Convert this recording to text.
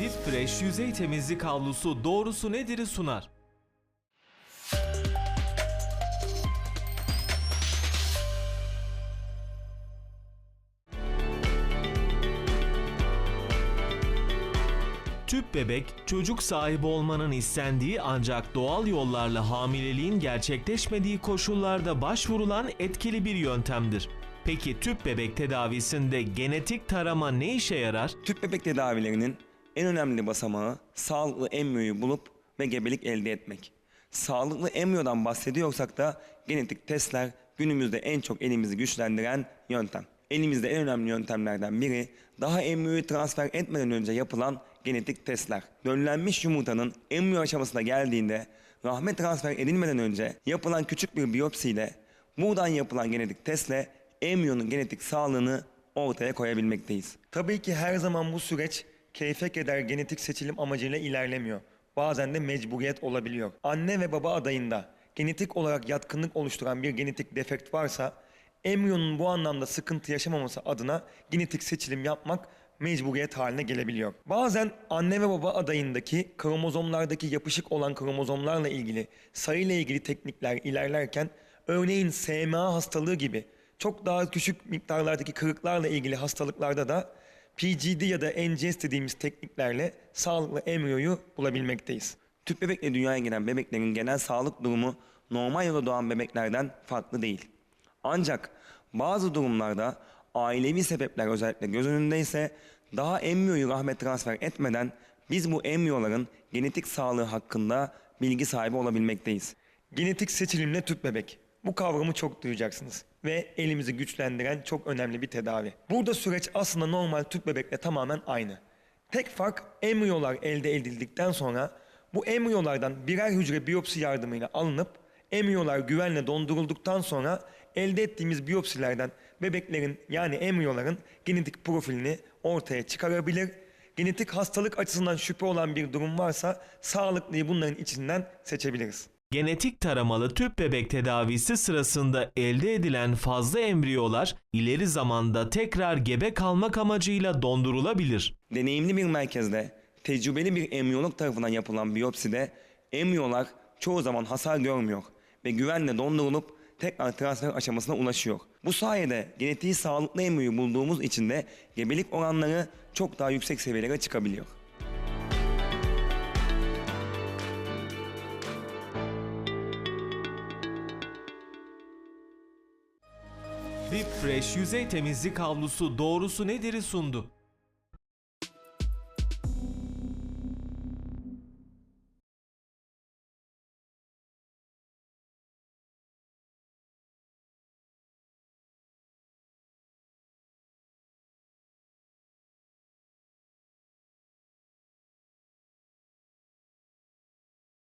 Deep Fresh yüzey temizlik havlusu doğrusu nedir'i sunar. Tüp bebek, çocuk sahibi olmanın istendiği ancak doğal yollarla hamileliğin gerçekleşmediği koşullarda başvurulan etkili bir yöntemdir. Peki tüp bebek tedavisinde genetik tarama ne işe yarar? Tüp bebek tedavilerinin en önemli basamağı sağlıklı embriyoyu bulup ve gebelik elde etmek. Sağlıklı embriyodan bahsediyorsak da genetik testler günümüzde en çok elimizi güçlendiren yöntem. Elimizde en önemli yöntemlerden biri daha embriyoyu transfer etmeden önce yapılan genetik testler. Döllenmiş yumurtanın embriyo aşamasına geldiğinde rahme transfer edilmeden önce yapılan küçük bir biyopsiyle buradan yapılan genetik testle embriyonun genetik sağlığını ortaya koyabilmekteyiz. Tabii ki her zaman bu süreç keyfe keder genetik seçilim amacıyla ilerlemiyor. Bazen de mecburiyet olabiliyor. Anne ve baba adayında genetik olarak yatkınlık oluşturan bir genetik defekt varsa embriyonun bu anlamda sıkıntı yaşamaması adına genetik seçilim yapmak mecburiyet haline gelebiliyor. Bazen anne ve baba adayındaki kromozomlardaki yapışık olan kromozomlarla ilgili sayıyla ilgili teknikler ilerlerken örneğin SMA hastalığı gibi çok daha küçük miktarlardaki kırıklarla ilgili hastalıklarda da PGD ya da NGS dediğimiz tekniklerle sağlıklı embriyoyu bulabilmekteyiz. Tüp bebekle dünyaya giren bebeklerin genel sağlık durumu normal yola doğan bebeklerden farklı değil. Ancak bazı durumlarda ailevi sebepler özellikle göz önündeyse daha embriyoyu rahme transfer etmeden biz bu embriyoların genetik sağlığı hakkında bilgi sahibi olabilmekteyiz. Genetik seçilimle tüp bebek. Bu kavramı çok duyacaksınız ve elimizi güçlendiren çok önemli bir tedavi. Burada süreç aslında normal tüp bebekle tamamen aynı. Tek fark embriyolar elde edildikten sonra bu embriyolardan birer hücre biyopsi yardımıyla alınıp embriyolar güvenle dondurulduktan sonra elde ettiğimiz biyopsilerden bebeklerin yani embriyoların genetik profilini ortaya çıkarabilir. Genetik hastalık açısından şüphe olan bir durum varsa sağlıklıyı bunların içinden seçebiliriz. Genetik taramalı tüp bebek tedavisi sırasında elde edilen fazla embriyolar ileri zamanda tekrar gebe kalmak amacıyla dondurulabilir. Deneyimli bir merkezde tecrübeli bir embriyolog tarafından yapılan biyopside embriyolar çoğu zaman hasar görmüyor ve güvenle dondurulup tekrar transfer aşamasına ulaşıyor. Bu sayede genetiği sağlıklı embriyoyu bulduğumuz için de gebelik oranları çok daha yüksek seviyelere çıkabiliyor. Deep Fresh yüzey temizlik havlusu doğrusu nedir'i sundu.